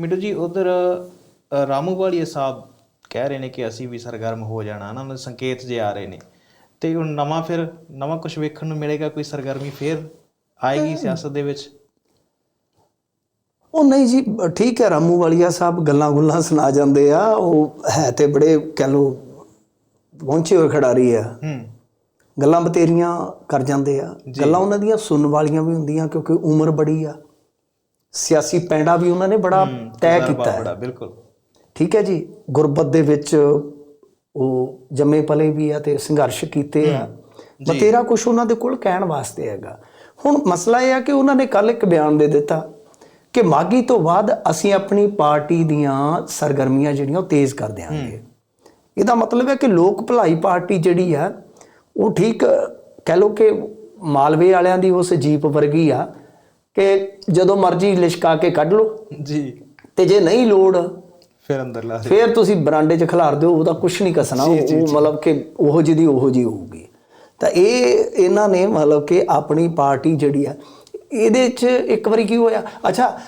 ਮਿੱਟੂ ਜੀ ਉਧਰ ਰਾਮੂਵਾਲੀਆ ਸਾਹਿਬ ਕਹਿ ਰਹੇ ਨੇ ਕਿ ਅਸੀਂ ਵੀ ਸਰਗਰਮ ਹੋ ਜਾਣਾ ਉਹਨਾਂ ਨੂੰ ਸੰਕੇਤ ਜੇ ਆ ਰਹੇ ਨੇ। ਤੇ ਹੁਣ ਨਵਾਂ ਫਿਰ ਨਵਾਂ ਕੁਝ ਵੇਖਣ ਨੂੰ ਮਿਲੇਗਾ ਕੋਈ ਸਰਗਰਮੀ ਫਿਰ ਆਏਗੀ ਸਿਆਸਤ ਦੇ ਵਿੱਚ? ਉਹ ਨਹੀਂ ਜੀ ਠੀਕ ਹੈ ਰਾਮੂ ਵਾਲੀਆ ਸਾਹਿਬ ਗੱਲਾਂ ਗੁੱਲਾਂ ਸੁਣਾ ਜਾਂਦੇ ਆ ਉਹ ਹੈ ਤੇ ਬੜੇ ਕਹਿ ਲੋ ਪਹੁੰਚੇ ਹੋਏ ਖਿਡਾਰੀ ਆ। ਹੂੰ। ਗੱਲਾਂ ਬਤੇਰੀਆਂ ਕਰ ਜਾਂਦੇ ਆ। ਗੱਲਾਂ ਉਹਨਾਂ ਦੀਆਂ ਸੁਣਨ ਵਾਲੀਆਂ ਵੀ ਹੁੰਦੀਆਂ ਕਿਉਂਕਿ ਉਮਰ ਬੜੀ ਆ। ਸਿਆਸੀ ਪੈਂਡਾ ਵੀ ਉਹਨਾਂ ਨੇ ਬੜਾ ਤੈਅ ਕੀਤਾ ਹੈ। ਬੜਾ ਬਿਲਕੁਲ। ਠੀਕ ਹੈ ਜੀ ਗੁਰਬਤ ਦੇ ਵਿੱਚ ਉਹ ਜੰਮੇ ਪਲੇ ਵੀ ਆ ਤੇ ਸੰਘਰਸ਼ ਕੀਤੇ ਆ। ਬਤੇਰਾ ਕੁਝ ਉਹਨਾਂ ਦੇ ਕੋਲ ਕਹਿਣ ਵਾਸਤੇ ਹੈਗਾ। ਹੁਣ ਮਸਲਾ ਇਹ ਆ ਕਿ ਉਹਨਾਂ ਨੇ ਕੱਲ ਇੱਕ ਬਿਆਨ ਦੇ ਦਿੱਤਾ ਕਿ ਮਾਗੀ ਤੋਂ ਬਾਅਦ ਅਸੀਂ ਆਪਣੀ ਪਾਰਟੀ ਦੀਆਂ ਸਰਗਰਮੀਆਂ ਜਿਹੜੀਆਂ ਉਹ ਤੇਜ਼ ਕਰ ਦਿਆਂਗੇ। ਇਹਦਾ ਮਤਲਬ ਹੈ ਕਿ ਲੋਕ ਭਲਾਈ ਪਾਰਟੀ ਜਿਹੜੀ ਆ ਉਹ ਠੀਕ ਕਹਿ ਲੋ ਕਿ ਮਾਲਵੇ ਵਾਲਿਆਂ ਦੀ ਉਸ ਜੀਪ ਵਰਗੀ ਆ ਕਿ ਜਦੋਂ ਮਰਜ਼ੀ ਲਿਸ਼ਕਾ ਕੇ ਕੱਢ ਲਓ। ਜੀ। ਤੇ ਜੇ ਨਹੀਂ ਲੋੜ ਫਿਰ ਅੰਦਰ ਲਾ ਦੇ ਫੇਰ ਤੁਸੀਂ ਬਰਾਂਡੇ 'ਚ ਖਿਲਾਰ ਦਿਓ ਉਹਦਾ ਕੁਝ ਨਹੀਂ ਕਸਣਾ ਉਹ ਮਤਲਬ ਕਿ ਉਹੋ ਜਿਹੀ ਦੀ ਉਹੋ ਜਿਹੀ ਹੋਊਗੀ। ਤਾਂ ਇਹ ਇਹਨਾਂ ਨੇ ਮਤਲਬ ਕਿ ਆਪਣੀ ਪਾਰਟੀ ਜਿਹੜੀ ਆ ਇਹਦੇ 'ਚ ਇੱਕ ਵਾਰੀ ਕੀ ਹੋਇਆ? ਅੱਛਾ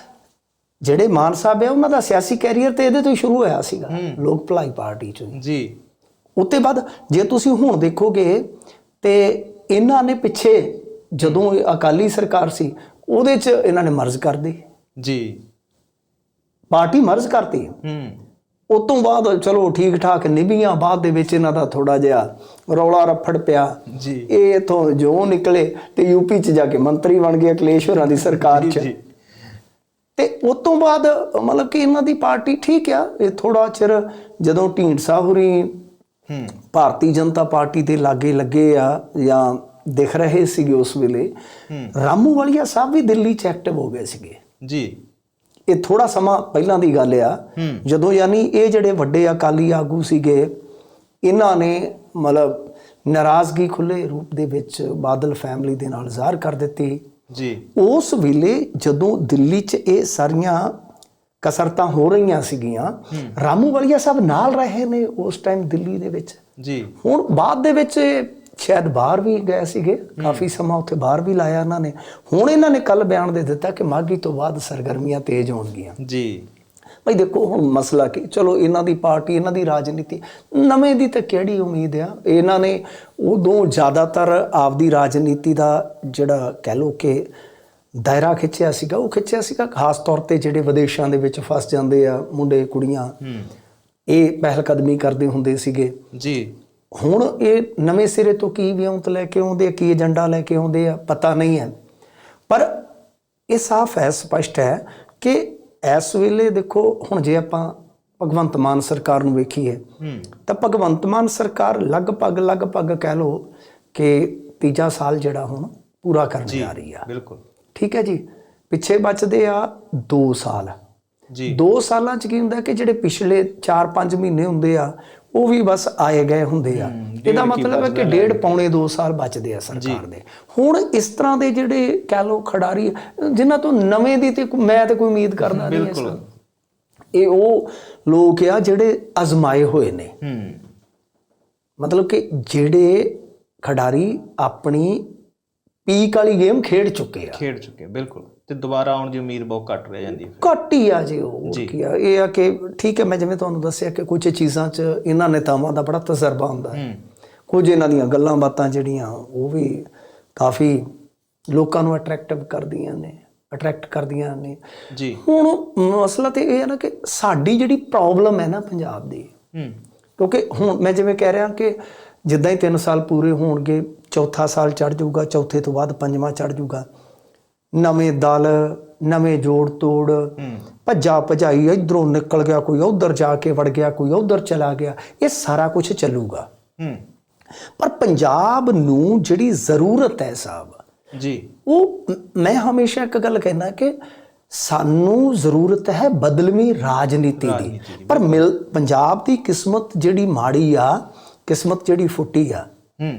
ਜਿਹੜੇ ਮਾਨ ਸਾਹਿਬ ਆ ਉਹਨਾਂ ਦਾ ਸਿਆਸੀ ਕੈਰੀਅਰ ਤੇ ਇਹਦੇ ਤੋਂ ਹੀ ਸ਼ੁਰੂ ਹੋਇਆ ਸੀਗਾ ਲੋਕ ਭਲਾਈ ਪਾਰਟੀ 'ਚੋਂ। ਜੀ। ਉੱਤੇ ਬਾਅਦ ਜੇ ਤੁਸੀਂ ਹੁਣ ਦੇਖੋਗੇ ਤੇ ਇਹਨਾਂ ਨੇ ਪਿੱਛੇ ਜਦੋਂ ਅਕਾਲੀ ਸਰਕਾਰ ਸੀ ਉਹਦੇ 'ਚ ਇਹਨਾਂ ਨੇ ਮਰਜ਼ ਕਰ ਜੀ। ਪਾਰਟੀ ਮਰਜ਼ ਕਰਤੀ। ਹੂੰ। ਉਸ ਤੋਂ ਬਾਅਦ ਚਲੋ ਠੀਕ ਠਾਕ ਨਿਭੀਆਂ ਬਾਅਦ ਦੇ ਵਿੱਚ ਇਹਨਾਂ ਦਾ ਥੋੜਾ ਜਿਹਾ ਰੌਲਾ ਰੱਫੜ ਪਿਆ। ਜੀ। ਇਹ ਇਥੋਂ ਜੋ ਨਿਕਲੇ ਤੇ ਯੂਪੀ ਚ ਜਾ ਕੇ ਮੰਤਰੀ ਬਣ ਗਏ ਅਖਿਲੇਸ਼ ਹੋਰਾਂ ਦੀ ਸਰਕਾਰ ਚ। ਜੀ। ਤੇ ਉਸ ਤੋਂ ਬਾਅਦ ਮਤਲਬ ਕਿ ਇਹਨਾਂ ਦੀ ਪਾਰਟੀ ਠੀਕ ਆ। ਇਹ ਥੋੜਾ ਚਿਰ ਜਦੋਂ ਢੀਂਡਸਾ ਹੋਰੀ ਹੂੰ। ਭਾਰਤੀ ਜਨਤਾ ਪਾਰਟੀ ਦੇ ਲਾਗੇ ਲੱਗੇ ਆ ਜਾਂ ਦਿਖ ਰਹੇ ਸੀਗੇ ਉਸ ਵੇਲੇ। ਰਾਮੂ ਵਾਲੀਆ ਸਾਹਿਬ ਵੀ ਦਿੱਲੀ ਚ ਐਕਟਿਵ ਹੋ ਗਏ ਸੀਗੇ। ਜੀ। ਇਹ ਥੋੜਾ ਸਮਾਂ ਪਹਿਲਾਂ ਦੀ ਗੱਲ ਆ। ਜਦੋਂ ਯਾਨੀ ਇਹ ਜਿਹੜੇ ਵੱਡੇ ਅਕਾਲੀ ਆਗੂ ਸੀਗੇ ਇਹਨਾਂ ਨੇ ਮਤਲਬ ਨਾਰਾਜ਼ਗੀ ਖੁੱਲੇ ਰੂਪ ਦੇ ਵਿੱਚ ਬਾਦਲ ਫੈਮਿਲੀ ਦੇ ਨਾਲ ਜ਼ਾਹਰ ਕਰ ਦਿੱਤੀ। ਜੀ। ਉਸ ਵੇਲੇ ਜਦੋਂ ਦਿੱਲੀ 'ਚ ਇਹ ਸਾਰੀਆਂ ਕਸਰਤਾਂ ਹੋ ਰਹੀਆਂ ਸੀਗੀਆਂ ਰਾਮੂ ਵਾਲੀਆ ਸਾਹਿਬ ਨਾਲ ਰਹੇ ਨੇ ਉਸ ਟਾਈਮ ਦਿੱਲੀ ਦੇ ਵਿੱਚ। ਜੀ। ਹੁਣ ਬਾਅਦ ਦੇ ਵਿੱਚ ਸ਼ਾਇਦ ਬਾਹਰ ਵੀ ਗਏ ਸੀਗੇ ਕਾਫੀ ਸਮਾਂ ਉੱਥੇ ਬਾਹਰ ਵੀ ਲਾਇਆ ਇਹਨਾਂ ਨੇ। ਹੁਣ ਇਹਨਾਂ ਨੇ ਕੱਲ ਬਿਆਨ ਦੇ ਦਿੱਤਾ ਕਿ ਮਾਗੀ ਤੋਂ ਬਾਅਦ ਸਰਗਰਮੀਆਂ ਤੇਜ਼ ਹੋਣਗੀਆਂ। ਜੀ। ਭਾਈ ਦੇਖੋ ਹੁਣ ਮਸਲਾ ਕੀ ਚਲੋ ਇਹਨਾਂ ਦੀ ਪਾਰਟੀ ਇਹਨਾਂ ਦੀ ਰਾਜਨੀਤੀ ਨਵੇਂ ਦੀ ਤਾਂ ਕਿਹੜੀ ਉਮੀਦ ਆ? ਇਹਨਾਂ ਨੇ ਉਦੋਂ ਜ਼ਿਆਦਾਤਰ ਆਪਦੀ ਰਾਜਨੀਤੀ ਦਾ ਜਿਹੜਾ ਕਹਿ ਲੋ ਕਿ ਦਾਇਰਾ ਖਿੱਚਿਆ ਸੀਗਾ ਉਹ ਖਿੱਚਿਆ ਸੀਗਾ। ਖਾਸ ਤੌਰ ਤੇ ਜਿਹੜੇ ਵਿਦੇਸ਼ਾਂ ਦੇ ਵਿੱਚ ਫਸ ਜਾਂਦੇ ਆ ਮੁੰਡੇ ਕੁੜੀਆਂ ਇਹ ਪਹਿਲ ਕਦਮੀ ਕਰਦੇ ਹੁੰਦੇ ਸੀਗੇ। ਜੀ। ਹੁਣ ਇਹ ਨਵੇਂ ਸਿਰੇ ਤੋਂ ਕੀ ਵਿਉਂਤ ਲੈ ਕੇ ਆਉਂਦੇ ਆ, ਕੀ ਏਜੰਡਾ ਲੈ ਕੇ ਆਉਂਦੇ ਆ ਪਤਾ ਨਹੀਂ ਹੈ। ਪਰ ਇਹ ਸਾਫ਼ ਹੈ ਸਪਸ਼ਟ ਹੈ ਕਿ ਇਸ ਵੇਲੇ ਦੇਖੋ ਹੁਣ ਜੇ ਆਪਾਂ ਭਗਵੰਤ ਮਾਨ ਸਰਕਾਰ ਨੂੰ ਵੇਖੀਏ ਤਾਂ ਭਗਵੰਤ ਮਾਨ ਸਰਕਾਰ ਲਗਭਗ ਲਗਭਗ ਕਹਿ ਲੋ ਕਿ ਤੀਜਾ ਸਾਲ ਜਿਹੜਾ ਹੁਣ ਪੂਰਾ ਕਰਨ ਜਾ ਰਹੀ ਆ। ਬਿਲਕੁਲ। ਠੀਕ ਹੈ ਜੀ? ਪਿੱਛੇ ਬਚਦੇ ਆ 2 ਸਾਲ। ਜੀ। 2 ਸਾਲਾਂ ਚ ਕੀ ਹੁੰਦਾ ਕਿ ਜਿਹੜੇ ਪਿਛਲੇ 4-5 ਮਹੀਨੇ ਹੁੰਦੇ ਆ ਉਹ ਵੀ ਬਸ ਆਏ ਗਏ ਹੁੰਦੇ ਆ। ਇਹਦਾ ਮਤਲਬ ਹੈ ਕਿ ਡੇਢ ਪੌਣੇ 2 ਸਾਲ ਬਚਦੇ ਆ ਸਰਕਾਰ ਦੇ। ਹੁਣ ਇਸ ਤਰ੍ਹਾਂ ਦੇ ਜਿਹੜੇ ਕਹਿ ਲੋ ਖਿਡਾਰੀ ਜਿਨ੍ਹਾਂ ਤੋਂ ਨਵੇਂ ਦੀ ਤੇ ਮੈਂ ਤੇ ਕੋਈ ਉਮੀਦ ਕਰਦਾ ਨਹੀਂ ਇਸ ਬਿਲਕੁਲ। ਇਹ ਉਹ ਲੋਕ ਆ ਜਿਹੜੇ ਅਜ਼ਮਾਏ ਹੋਏ ਨੇ। ਮਤਲਬ ਕਿ ਜਿਹੜੇ ਖਿਡਾਰੀ ਆਪਣੀ ਪੀਕ ਵਾਲੀ ਗੇਮ ਖੇਡ ਚੁੱਕੇ ਆ। ਖੇਡ ਚੁੱਕੇ ਬਿਲਕੁਲ। ਤੇ ਦੁਬਾਰਾ ਆਉਣ ਦੀ ਉਮੀਦ ਬਹੁਤ ਘੱਟ ਰਹਿ ਜਾਂਦੀ ਹੈ ਘੱਟ ਹੀ ਆ ਜੀ ਉਹ ਕੀ ਆ। ਇਹ ਆ ਕਿ ਠੀਕ ਹੈ ਮੈਂ ਜਿਵੇਂ ਤੁਹਾਨੂੰ ਦੱਸਿਆ ਕਿ ਕੁਝ ਚੀਜ਼ਾਂ 'ਚ ਇਹਨਾਂ ਨੇਤਾਵਾਂ ਦਾ ਬੜਾ ਤਜਰਬਾ ਹੁੰਦਾ ਹੈ। ਹੂੰ। ਕੁਝ ਇਹਨਾਂ ਦੀਆਂ ਗੱਲਾਂ ਬਾਤਾਂ ਜਿਹੜੀਆਂ ਉਹ ਵੀ ਕਾਫੀ ਲੋਕਾਂ ਨੂੰ ਅਟਰੈਕਟਿਵ ਕਰਦੀਆਂ ਨੇ ਅਟਰੈਕਟ ਕਰਦੀਆਂ ਨੇ। ਜੀ। ਹੁਣ ਮਸਲਾ ਤੇ ਇਹ ਹੈ ਨਾ ਕਿ ਸਾਡੀ ਜਿਹੜੀ ਪ੍ਰੋਬਲਮ ਹੈ ਨਾ ਪੰਜਾਬ ਦੀ ਹੂੰ। ਕਿਉਂਕਿ ਹੁਣ ਮੈਂ ਜਿਵੇਂ ਕਹਿ ਰਿਹਾ ਕਿ ਜਿੱਦਾਂ ਹੀ 3 ਸਾਲ ਪੂਰੇ ਹੋਣਗੇ ਚੌਥਾ ਸਾਲ ਚੜ ਜਾਊਗਾ ਚੌਥੇ ਤੋਂ ਬਾਅਦ ਪੰਜਵਾਂ ਚੜ ਜਾਊਗਾ ਨਵੇਂ ਦਲ ਨਵੇਂ ਜੋੜ ਤੋੜ ਭੱਜਾ ਭਜਾਈ ਇਧਰੋਂ ਨਿਕਲ ਗਿਆ ਕੋਈ ਉਧਰ ਜਾ ਕੇ ਵੜ ਗਿਆ ਕੋਈ ਉਧਰ ਚਲਾ ਗਿਆ ਇਹ ਸਾਰਾ ਕੁਝ ਚੱਲੂਗਾ। ਪਰ ਪੰਜਾਬ ਨੂੰ ਜਿਹੜੀ ਜ਼ਰੂਰਤ ਹੈ ਸਾਹਿਬ ਜੀ। ਉਹ ਮ- ਹਮੇਸ਼ਾ ਇੱਕ ਗੱਲ ਕਹਿਣਾ ਕਿ ਸਾਨੂੰ ਜ਼ਰੂਰਤ ਹੈ ਬਦਲਵੀਂ ਰਾਜਨੀਤੀ ਦੀ। ਪਰ ਮਿਲ ਪੰਜਾਬ ਦੀ ਕਿਸਮਤ ਜਿਹੜੀ ਮਾੜੀ ਆ ਕਿਸਮਤ ਜਿਹੜੀ ਫੁੱਟੀ ਆ ਹੂੰ।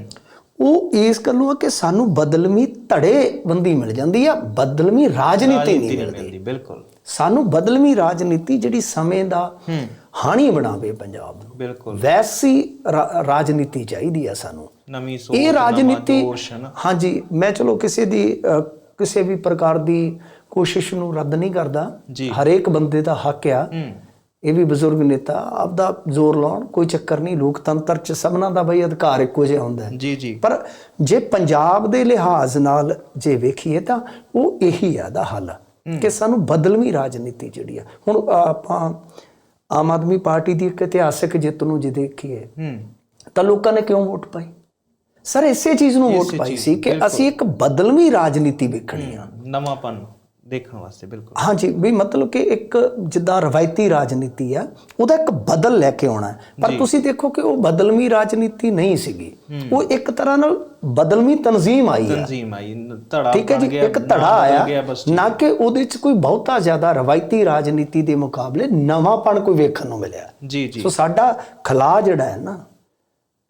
ਉਹ ਇਸ ਗੱਲੋਂ ਆ ਕਿ ਸਾਨੂੰ ਬਦਲਵੀਂ ਧੜੇ ਬੰਦੀ ਮਿਲ ਜਾਂਦੀ ਆ ਬਦਲਵੀਂ ਰਾਜਨੀਤੀ ਨਹੀਂ ਮਿਲਦੀ। ਬਿਲਕੁਲ। ਸਾਨੂੰ ਬਦਲਵੀਂ ਰਾਜਨੀਤੀ ਜਿਹੜੀ ਸਮੇਂ ਦਾ ਹਾਣੀ ਬਣਾਵੇ ਪੰਜਾਬ ਨੂੰ। ਬਿਲਕੁਲ। ਵੈਸੀ ਰਾਜਨੀਤੀ ਚਾਹੀਦੀ ਆ ਸਾਨੂੰ। ਨਵੀਂ ਸੋਚ ਇਹ ਰਾਜਨੀਤੀ ਹਾਂਜੀ ਮੈਂ ਚਲੋ ਕਿਸੇ ਦੀ ਕਿਸੇ ਵੀ ਪ੍ਰਕਾਰ ਦੀ ਕੋਸ਼ਿਸ਼ ਨੂੰ ਰੱਦ ਨਹੀਂ ਕਰਦਾ। ਹਰੇਕ ਬੰਦੇ ਦਾ ਹੱਕ ਆ। ਇਹ ਵੀ ਬਜ਼ੁਰਗ ਨੇਤਾ ਆਪਦਾ ਜ਼ੋਰ ਲਾਉਣ ਕੋਈ ਚੱਕਰ ਨਹੀਂ ਲੋਕਤੰਤਰ ਚ ਸਭਨਾਂ ਦਾ ਬਈ ਅਧਿਕਾਰ ਇੱਕੋ ਜਿਹਾ ਹੁੰਦਾ ਹੈ। ਜੀ ਜੀ। ਪਰ ਜੇ ਪੰਜਾਬ ਦੇ ਲਿਹਾਜ਼ ਨਾਲ ਜੇ ਵੇਖੀਏ ਤਾਂ ਉਹ ਇਹੀ ਆ ਦਾ ਹੱਲ ਕਿ ਸਾਨੂੰ ਬਦਲਵੀਂ ਰਾਜਨੀਤੀ ਜਿਹੜੀ ਆ। ਹੁਣ ਆਪਾਂ ਆਮ ਆਦਮੀ ਪਾਰਟੀ ਦੀ ਇੱਕ ਇਤਿਹਾਸਕ ਜਿੱਤ ਨੂੰ ਜੇ ਦੇਖੀਏ ਤਾਂ ਲੋਕਾਂ ਨੇ ਕਿਉਂ ਵੋਟ ਪਾਈ? ਸਰ ਇਸੇ ਚੀਜ਼ ਨੂੰ ਵੋਟ ਪਾਈ ਸੀ ਕਿ ਅਸੀਂ ਇੱਕ ਬਦਲਵੀਂ ਰਾਜਨੀਤੀ ਵੇਖਣੀ ਆ। ਨਵਾਂਪਨ। ਦੇਖਣ ਵਾਸਤੇ ਬਿਲਕੁਲ। ਹਾਂਜੀ ਵੀ ਮਤਲਬ ਕਿ ਇੱਕ ਜਿੱਦਾਂ ਰਵਾਇਤੀ ਰਾਜਨੀਤੀ ਆ ਉਹਦਾ ਇੱਕ ਬਦਲ ਲੈ ਕੇ ਆਉਣਾ। ਪਰ ਤੁਸੀਂ ਦੇਖੋ ਕਿ ਉਹ ਬਦਲਵੀਂ ਰਾਜਨੀਤੀ ਨਹੀਂ ਸੀਗੀ। ਉਹ ਇੱਕ ਤਰ੍ਹਾਂ ਨਾਲ ਬਦਲਵੀਂ ਤਨਜ਼ੀਮ ਆਈ ਹੈ ਤਨਜ਼ੀਮ ਆਈ ਧੜਾ ਠੀਕ ਹੈ ਜੀ ਇੱਕ ਧੜਾ ਆਇਆ। ਨਾ ਕਿ ਉਹਦੇ ਚ ਕੋਈ ਬਹੁਤਾ ਜ਼ਿਆਦਾ ਰਵਾਇਤੀ ਰਾਜਨੀਤੀ ਦੇ ਮੁਕਾਬਲੇ ਨਵਾਂਪਣ ਕੋਈ ਵੇਖਣ ਨੂੰ ਮਿਲਿਆ। ਜੀ ਜੀ। ਸੋ ਸਾਡਾ ਖਲਾ ਜਿਹੜਾ ਹੈ ਨਾ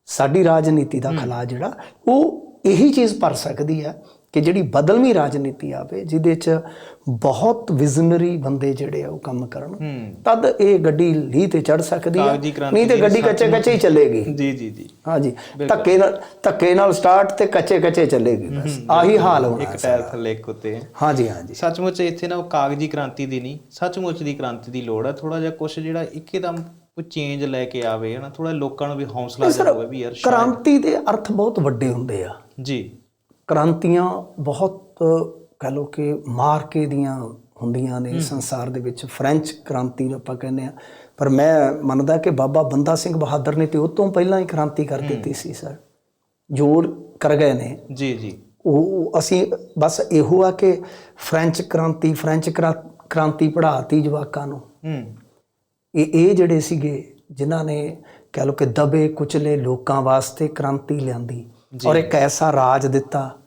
ਸਾਡੀ ਰਾਜਨੀਤੀ ਦਾ ਖਲਾ ਜਿਹੜਾ ਉਹ ਇਹੀ ਚੀਜ਼ ਭਰ ਸਕਦੀ ਹੈ ਕਿ ਜਿਹੜੀ ਬਦਲਵੀਂ ਰਾਜਨੀਤੀ ਆਵੇ ਜਿਹਦੇ ਚ ਬਹੁਤ ਵਿਜ਼ਨਰੀ ਬੰਦੇ ਜਿਹੜੇ ਆ ਉਹ ਕੰਮ ਕਰਨ। ਹੂੰ। ਤਦ ਇਹ ਗੱਡੀ ਲੀਹ ਤੇ ਚੜ ਸਕਦੀ ਹੈ ਕ੍ਰਾਂਤੀ ਨਹੀਂ ਤੇ ਗੱਡੀ ਕੱਚੇ ਕੱਚੇ ਹੀ ਚੱਲੇਗੀ। ਜੀ ਜੀ ਜੀ। ਹਾਂਜੀ। ਧੱਕੇ ਨਾਲ ਧੱਕੇ ਨਾਲ ਸਟਾਰਟ ਤੇ ਕੱਚੇ ਕੱਚੇ ਚੱਲੇਗੀ ਬਸ। ਆਹੀ ਹਾਲ ਹੋਣਾ ਇੱਕ ਟਾਇਰ ਥੱਲੇ ਇੱਕ ਉੱਤੇ। ਹਾਂਜੀ ਹਾਂਜੀ। ਸੱਚਮੁੱਚ ਇੱਥੇ ਨਾ ਉਹ ਕਾਗਜ਼ੀ ਕ੍ਰਾਂਤੀ ਦੀ ਨਹੀਂ ਸੱਚਮੁੱਚ ਦੀ ਕ੍ਰਾਂਤੀ ਦੀ ਲੋੜ ਹੈ ਥੋੜਾ ਜਿਹਾ ਕੁਝ ਜਿਹੜਾ ਇੱਕਦਮ ਕੋਈ ਚੇਂਜ ਲੈ ਕੇ ਆਵੇ ਹਨਾ ਥੋੜਾ ਲੋਕਾਂ ਨੂੰ ਵੀ ਹੌਸਲਾ ਜਿਹਾ ਹੋਵੇ ਵੀ ਯਾਰ ਕ੍ਰਾਂਤੀ ਦੇ ਅਰਥ ਬਹੁਤ ਵੱਡੇ ਹੁੰਦੇ ਆ। ਜੀ। ਕ੍ਰਾਂਤੀਆਂ ਬਹੁਤ ਕਹ ਲੋ ਕਿ ਮਾਰਕੇ ਦੀਆਂ ਹੁੰਦੀਆਂ ਨੇ ਸੰਸਾਰ ਦੇ ਵਿੱਚ ਫ੍ਰੈਂਚ ਕ੍ਰਾਂਤੀ ਨੂੰ ਆਪਾਂ ਕਹਿੰਦੇ ਆ। ਪਰ ਮੈਂ ਮੰਨਦਾ ਕਿ ਬਾਬਾ ਬੰਦਾ ਸਿੰਘ ਬਹਾਦਰ ਨੇ ਤੇ ਉਹ ਤੋਂ ਪਹਿਲਾਂ ਹੀ ਕ੍ਰਾਂਤੀ ਕਰ ਦਿੱਤੀ ਸੀ ਸਰ। ਜੋਰ ਕਰ ਗਏ ਨੇ। ਜੀ ਜੀ। ਉਹ ਅਸੀਂ ਬਸ ਇਹੋ ਆ ਕਿ ਫ੍ਰੈਂਚ ਕ੍ਰਾਂਤੀ ਫ੍ਰੈਂਚ ਕ੍ਰਾ- ਕ੍ਰਾਂਤੀ ਪੜ੍ਹਾਤੀ ਜਵਾਕਾਂ ਨੂੰ। ਹੂੰ। ਇਹ ਇਹ ਜਿਹੜੇ ਸੀਗੇ ਜਿਨ੍ਹਾਂ ਨੇ ਕਹ ਲੋ ਕਿ ਦਬੇ ਕੁਚਲੇ ਲੋਕਾਂ ਵਾਸਤੇ ਕ੍ਰਾਂਤੀ ਲਿਆਂਦੀ ਔਰ ਇੱਕ ਐਸਾ ਰਾਜ ਦਿੱਤਾ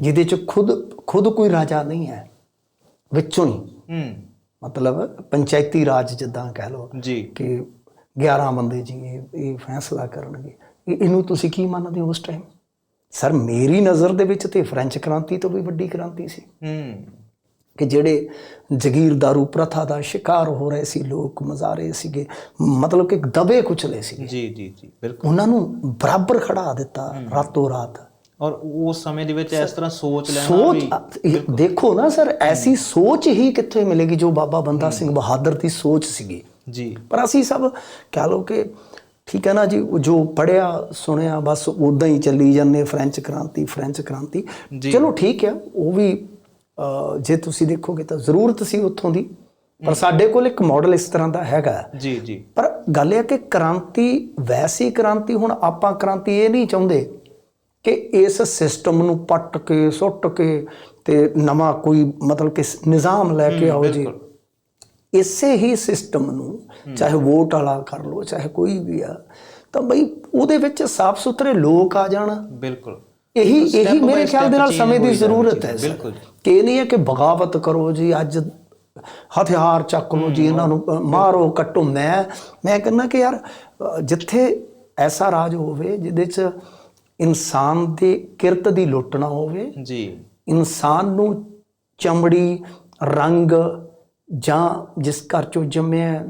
ਜਿਹਦੇ ਚ ਖੁਦ ਖੁਦ ਕੋਈ ਰਾਜਾ ਨਹੀਂ ਹੈ ਵਿੱਚੋਂ ਹੀ। ਮਤਲਬ ਪੰਚਾਇਤੀ ਰਾਜ ਜਿੱਦਾਂ ਕਹਿ ਜੀ। ਕਿ 11 ਬੰਦੇ ਜੀ ਇਹ ਫੈਸਲਾ ਕਰਨਗੇ। ਇਹ- ਇਹਨੂੰ ਤੁਸੀਂ ਕੀ ਮੰਨਦੇ ਹੋ ਉਸ ਟਾਈਮ ਸਰ ਮੇਰੀ ਨਜ਼ਰ ਦੇ ਵਿੱਚ ਤੇ ਫ੍ਰੈਂਚ ਕ੍ਰਾਂਤੀ ਤੋਂ ਵੀ ਵੱਡੀ ਕ੍ਰਾਂਤੀ ਸੀ। ਹੂੰ। ਕਿ ਜਿਹੜੇ ਜ਼ਗੀਰਦਾਰੂ ਪ੍ਰਥਾ ਦਾ ਸ਼ਿਕਾਰ ਹੋ ਰਹੇ ਸੀ ਲੋਕ ਮਜ਼ਾਰੇ ਸੀਗੇ ਮਤਲਬ ਕਿ ਦਬੇ ਕੁਚਲੇ ਸੀ ਜੀ ਜੀ ਜੀ ਬਿਲਕੁਲ। ਉਹਨਾਂ ਨੂੰ ਬਰਾਬਰ ਖੜਾ ਦਿੱਤਾ ਰਾਤੋਂ ਰਾਤ। ਔਰ ਉਸ ਸਮੇਂ ਦੇ ਵਿੱਚ ਇਸ ਤਰ੍ਹਾਂ ਸੋਚ ਲੈਣਾ ਵੀ ਦੇਖੋ ਨਾ ਸਰ ਐਸੀ ਸੋਚ ਹੀ ਕਿੱਥੇ ਮਿਲੇਗੀ ਜੋ ਬਾਬਾ ਬੰਦਾ ਸਿੰਘ ਬਹਾਦਰ ਦੀ ਸੋਚ ਸੀਗੀ। ਜੀ। ਪਰ ਅਸੀਂ ਸਭ ਕਹ ਲਓ ਕਿ ਠੀਕ ਹੈ ਨਾ ਜੀ ਉਹ ਜੋ ਪੜਿਆ ਸੁਣਿਆ ਬਸ ਉਦਾਂ ਹੀ ਚੱਲੀ ਜਾਂਦੇ ਫ੍ਰੈਂਚ ਕ੍ਰਾਂਤੀ ਫ੍ਰੈਂਚ ਕ੍ਰਾਂਤੀ। ਚਲੋ ਠੀਕ ਹੈ ਉਹ ਵੀ ਜੇ ਤੁਸੀਂ ਦੇਖੋਗੇ ਤਾਂ ਜ਼ਰੂਰਤ ਸੀ ਉੱਥੋਂ ਦੀ ਪਰ ਸਾਡੇ ਕੋਲ ਇੱਕ ਮਾਡਲ ਇਸ ਤਰ੍ਹਾਂ ਦਾ ਹੈਗਾ ਜੀ ਜੀ ਪਰ ਗੱਲ ਇਹ ਕਿ ਕ੍ਰਾਂਤੀ ਵੈਸੀ ਕ੍ਰਾਂਤੀ ਹੁਣ ਆਪਾਂ ਕ੍ਰਾਂਤੀ ਇਹ ਨਹੀਂ ਚਾਹੁੰਦੇ ਕਿ ਇਸ ਸਿਸਟਮ ਨੂੰ ਪੱਟ ਕੇ ਸੁੱਟ ਕੇ ਤੇ ਨਵਾਂ ਕੋਈ ਮਤਲਬ ਕਿ ਨਿਜ਼ਾਮ ਲੈ ਕੇ ਆਓ ਜੀ। ਇਸੇ ਹੀ ਸਿਸਟਮ ਨੂੰ ਚਾਹੇ ਵੋਟ ਵਾਲਾ ਕਰ ਲਓ ਚਾਹੇ ਕੋਈ ਵੀ ਆ ਤਾਂ ਬਈ ਉਹਦੇ ਵਿੱਚ ਸਾਫ਼ ਸੁਥਰੇ ਲੋਕ ਆ ਜਾਣ ਬਿਲਕੁਲ ਇਹੀ ਇਹੀ ਮੇਰੇ ਖਿਆਲ ਦੇ ਨਾਲ ਸਮੇਂ ਦੀ ਜ਼ਰੂਰਤ ਹੈ। ਬਿਲਕੁਲ। ਕਿ ਇਹ ਨਹੀਂ ਹੈ ਕਿ ਬਗਾਵਤ ਕਰੋ ਜੀ ਅੱਜ ਹਥਿਆਰ ਚੱਕ ਲਓ ਜੀ ਇਹਨਾਂ ਨੂੰ ਮਾਰੋ ਕੱਟੋ। ਮੈਂ ਮੈਂ ਕਹਿੰਦਾ ਕਿ ਯਾਰ ਜਿੱਥੇ ਐਸਾ ਰਾਜ ਹੋਵੇ ਜਿਹਦੇ ਚ ਇਨਸਾਨ ਦੇ ਕਿਰਤ ਦੀ ਲੁੱਟ ਨਾ ਹੋਵੇ ਜੀ। ਇਨਸਾਨ ਨੂੰ ਚਮੜੀ ਰੰਗ ਜਾਂ ਜਿਸ ਘਰ ਚੋਂ ਜੰਮਿਆ ਹੈ,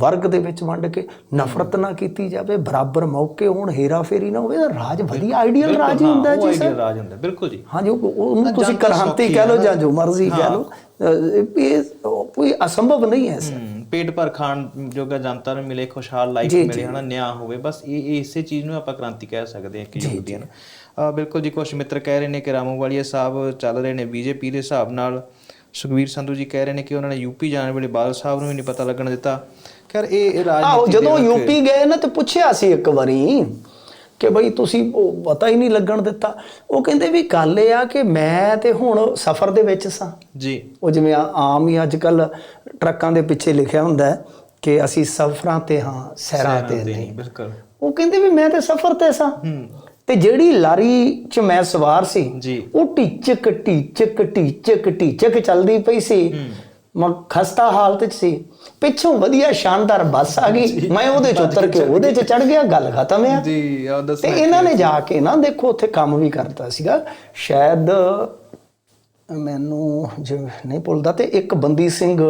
ਵਰਗ ਦੇ ਵਿੱਚ ਵੰਡ ਕੇ ਨਫ਼ਰਤ ਨਾ ਕੀਤੀ ਜਾਵੇ ਬਰਾਬਰ ਮੌਕੇ ਹੋਣ ਹੇਰਾ ਫੇਰੀ ਨਾ ਹੋਵੇ ਤਾਂ ਰਾਜ ਵਧੀਆ ਆਈਡੀਅਲ ਰਾਜ ਹੀ ਹੁੰਦਾ ਹੈ ਜੀ ਸਰ। ਰਾਜ ਹੁੰਦਾ ਬਿਲਕੁਲ ਜੀ। ਹਾਂਜੀ ਉਹ ਉਹਨੂੰ ਤੁਸੀਂ ਸੌਖੀ ਕਹਿ ਲਓ ਹੈ ਜਾਂ ਜੋ ਮਰਜ਼ੀ ਕਹਿ ਲਓ ਇਹ ਕੋਈ ਅਸੰਭਵ ਨਹੀਂ ਹੈ ਸਰ। ਪੇਟ ਭਰ ਖਾਣ ਜੋਗਾ ਜਨਤਾ ਨੂੰ ਮਿਲੇ ਖੁਸ਼ਹਾਲ ਲਾਈਫ ਜੀ, ਮਿਲੇ ਹਨਾ ਨਿਆਂ ਹੋਵੇ ਬਸ ਇਹ ਇਸੇ ਚੀਜ਼ ਨੂੰ ਆਪਾਂ ਕ੍ਰਾਂਤੀ ਕਹਿ ਸਕਦੇ ਹਾਂ ਕਿ ਯੁੱਗ ਦੀ ਨਾ ਬਿਲਕੁਲ ਜੀ ਕੁਝ ਮਿੱਤਰ ਕਹਿ ਰਹੇ ਨੇ ਕਿ ਰਾਮੋਵਾਲੀਆ ਸਾਹਿਬ ਚੱਲ ਰਹੇ ਨੇ ਬੀਜੇਪੀ ਦੇ ਹਿਸਾਬ ਨਾਲ ਸੁਖਵੀਰ ਸੰਧੂ ਜੀ ਕਹਿ ਰਹੇ ਨੇ ਕਿ ਉਹਨਾਂ ਨੇ ਯੂਪੀ ਜਾਣ ਵੇਲੇ ਬਾਦਲ ਸਾਹਿਬ ਨੂੰ ਵੀ ਨਹੀਂ ਪਤਾ ਲੱਗਣ ਦਿੱਤਾ। ਖੈਰ ਇਹ ਰਾਜਨੀਤੀ ਜਦੋਂ ਯੂਪੀ ਗਏ ਨਾ ਤੇ ਪੁੱਛਿਆ ਸੀ ਇੱਕ ਵਾਰੀ ਕਿ ਬਈ ਤੁਸੀਂ ਉਹ ਪਤਾ ਹੀ ਨਹੀਂ ਲੱਗਣ ਦਿੱਤਾ। ਉਹ ਕਹਿੰਦੇ ਵੀ ਗੱਲ ਇਹ ਆ ਕਿ ਮੈਂ ਤੇ ਹੁਣ ਸਫ਼ਰ ਦੇ ਵਿੱਚ ਸਾਂ। ਜੀ। ਉਹ ਜਿਵੇਂ ਆਮ ਹੀ ਅੱਜ ਕੱਲ ਟਰੱਕਾਂ ਦੇ ਪਿੱਛੇ ਲਿਖਿਆ ਹੁੰਦਾ ਕਿ ਅਸੀਂ ਸਫ਼ਰਾਂ ਤੇ ਹਾਂ ਸੈਰਾਂ ਤੇ ਨਹੀਂ ਨਹੀਂ। ਬਿਲਕੁਲ। ਉਹ ਕਹਿੰਦੇ ਵੀ ਮੈਂ ਤੇ ਸਫ਼ਰ ਤੇ ਸਾਂ। ਹੂੰ। ਤੇ ਜਿਹੜੀ ਲਾਰੀ 'ਚ ਮੈਂ ਸਵਾਰ ਸੀ ਉਹ ਟੀਚਕ ਟੀਚਕ ਟੀਚਕ ਟੀਚਕ ਚੱਲਦੀ ਪਈ ਸੀ। ਮੈਂ ਖਸਤਾ ਹਾਲਤ 'ਚ ਸੀ। ਪਿੱਛੋਂ ਵਧੀਆ ਸ਼ਾਨਦਾਰ ਬੱਸ ਆ ਗਈ। ਮੈਂ ਉਹਦੇ 'ਚ ਉਤਰ ਕੇ ਉਹਦੇ 'ਚ ਚੜ ਗਿਆ ਗੱਲ ਖਤਮ ਆ। ਜੀ ਆ ਦੱਸ ਤੇ ਇਹਨਾਂ ਨੇ ਜਾ ਕੇ ਨਾ ਦੇਖੋ ਉੱਥੇ ਕੰਮ ਵੀ ਕਰਤਾ ਸੀਗਾ। ਸ਼ਾਇਦ ਮੈਨੂੰ ਜੇ ਨਹੀਂ ਭੁੱਲਦਾ ਤੇ ਇੱਕ ਬੰਦੀ ਸਿੰਘ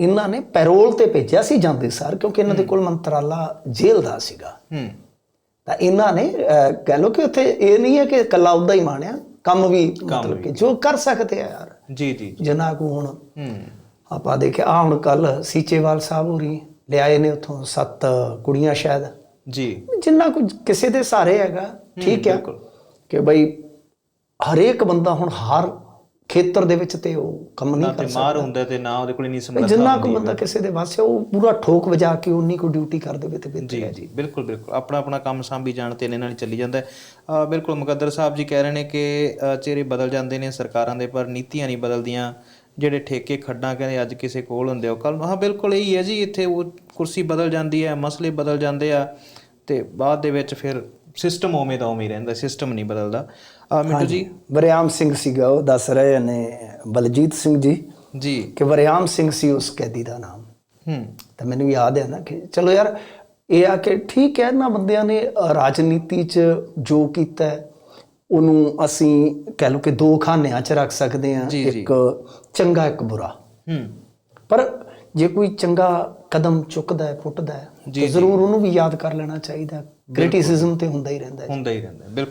ਇਹਨਾਂ ਨੇ ਪੈਰੋਲ ਤੇ ਭੇਜਿਆ ਸੀ ਜਾਂਦੇ ਸਰ ਕਿਉਂਕਿ ਇਹਨਾਂ ਦੇ ਕੋਲ ਮੰਤਰਾਲਾ ਜੇਲ੍ਹ ਦਾ ਸੀਗਾ। ਹੂੰ। ਤਾਂ ਇਹਨਾਂ ਨੇ ਕਹਿ ਲੋ ਕਿ ਉੱਥੇ ਇਹ ਨਹੀਂ ਹੈ ਕਿ ਕੱਲਾ ਉਹਦਾ ਹੀ ਮਾਣਿਆ ਕੰਮ ਵੀ ਮਤਲਬ ਕਿ ਜੋ ਕਰ ਸਕਦੇ ਆ ਯਾਰ। ਜੀ ਜੀ ਜੀ। ਜਿਨ੍ਹਾਂ ਕੋ ਹੁਣ ਆਪਾਂ ਦੇਖਿਆ ਆ ਹੁਣ ਕੱਲ ਸੀਚੇਵਾਲ ਸਾਹਿਬ ਹੋਰੀ ਲਿਆਏ ਨੇ ਉਥੋਂ ਸੱਤ ਕੁੜੀਆਂ ਸ਼ਾਇਦ। ਜੀ। ਜਿੰਨਾ ਕੁ ਕਿਸੇ ਦੇ ਸਾਰੇ ਹੈਗਾ ਠੀਕ ਹੈ। ਕਿ ਬਈ ਹਰੇਕ ਬੰਦਾ ਹੁਣ ਹਰ ਖੇਤਰ ਦੇ ਵਿੱਚ ਤੇ ਉਹ ਕੰਮ ਨਹੀਂ ਕਰ ਮਾਰ ਹੁੰਦਾ ਤੇ ਨਾ ਉਹਦੇ ਕੋਲ ਨਹੀਂ ਸਮਰੱਥਾ ਜਿੰਨਾ ਕੁ। ਬੰਦਾ ਕਿਸੇ ਦੇ ਵਾਸਤੇ ਉਹ ਪੂਰਾ ਠੋਕ ਵਜਾ ਕੇ ਉਨੀ ਕੋ ਡਿਊਟੀ ਕਰ ਦੇਵੇ ਤੇ ਬਿਹਤਰ ਹੈ ਜੀ ਬਿਲਕੁਲ ਬਿਲਕੁਲ। ਆਪਣਾ ਆਪਣਾ ਕੰਮ ਸੰਭੀ ਜਾਣ ਤੇ ਇਹਨਾਂ ਨਾਲ ਚੱਲੀ ਜਾਂਦਾ ਹੈ। ਬਿਲਕੁਲ ਮੁਕੱਦਰ ਸਾਹਿਬ ਜੀ ਕਹਿ ਰਹੇ ਨੇ ਕਿ ਚਿਹਰੇ ਬਦਲ ਜਾਂਦੇ ਨੇ ਸਰਕਾਰਾਂ ਦੇ ਪਰ ਨੀਤੀਆਂ ਨਹੀਂ ਬਦਲਦੀਆਂ। ਜਿਹੜੇ ਠੇਕੇ ਖੱਡਾਂ ਕਹਿੰਦੇ ਅੱਜ ਕਿਸੇ ਕੋਲ ਹੁੰਦੇ ਉਹ ਕੱਲ ਹਾਂ ਬਿਲਕੁਲ ਇਹੀ ਹੈ ਜੀ ਇੱਥੇ ਉਹ ਕੁਰਸੀ ਬਦਲ ਜਾਂਦੀ ਹੈ ਮਸਲੇ ਬਦਲ ਜਾਂਦੇ ਆ ਤੇ ਬਾਅਦ ਦੇ ਵਿੱਚ ਫਿਰ ਸਿਸਟਮ ਉਵੇਂ ਦਾ ਉਵੇਂ ਰਹਿੰਦਾ ਸਿਸਟਮ ਨਹੀਂ ਬਦਲਦਾ। ਅ, ਮਿੰਟੂ ਜੀ? ਵਰਿਆਮ ਸਿੰਘ ਸੀਗਾ ਉਹ ਦੱਸ ਰਹੇ ਨੇ ਬਲਜੀਤ ਸਿੰਘ ਜੀ। ਜੀ। ਕਿ ਵਰਿਆਮ ਸਿੰਘ ਸੀ ਉਸ ਕੈਦੀ ਦਾ ਨਾਮ। ਹੂੰ। ਤਾਂ ਮੈਨੂੰ ਯਾਦ ਹੈ ਨਾ ਕਿ ਚਲੋ ਯਾਰ ਇਹ ਆ ਕਿ ਠੀਕ ਹੈ ਨਾ ਬੰਦਿਆਂ ਨੇ ਰਾਜਨੀਤੀ 'ਚ ਜੋ ਕੀਤਾ ਹੈ, ਉਹਨੂੰ ਅਸੀਂ ਕਹਿ ਲਓ ਕਿ ਦੋ ਖਾਨਿਆਂ 'ਚ ਰੱਖ ਸਕਦੇ ਹਾਂ। ਇੱਕ ਚੰਗਾ ਇੱਕ ਬੁਰਾ। ਹੂੰ। ਪਰ ਜੇ ਕੋਈ ਚੰਗਾ ਕਦਮ ਚੁੱਕਦਾ ਹੈ ਪੁੱਟਦਾ ਹੈ ਤਾਂ ਜ਼ਰੂਰ ਉਹਨੂੰ ਵੀ ਯਾਦ ਕਰ ਲੈਣਾ ਚਾਹੀਦਾ। ਕ੍ਰਿਟਿਸਿਜ਼ਮ ਤੇ ਹੁੰਦਾ ਹੀ ਰਹਿੰਦਾ ਹੈ। ਹੁੰਦਾ ਹੀ ਰਹਿੰਦਾ ਹੈ। ਬਿਲਕੁਲ।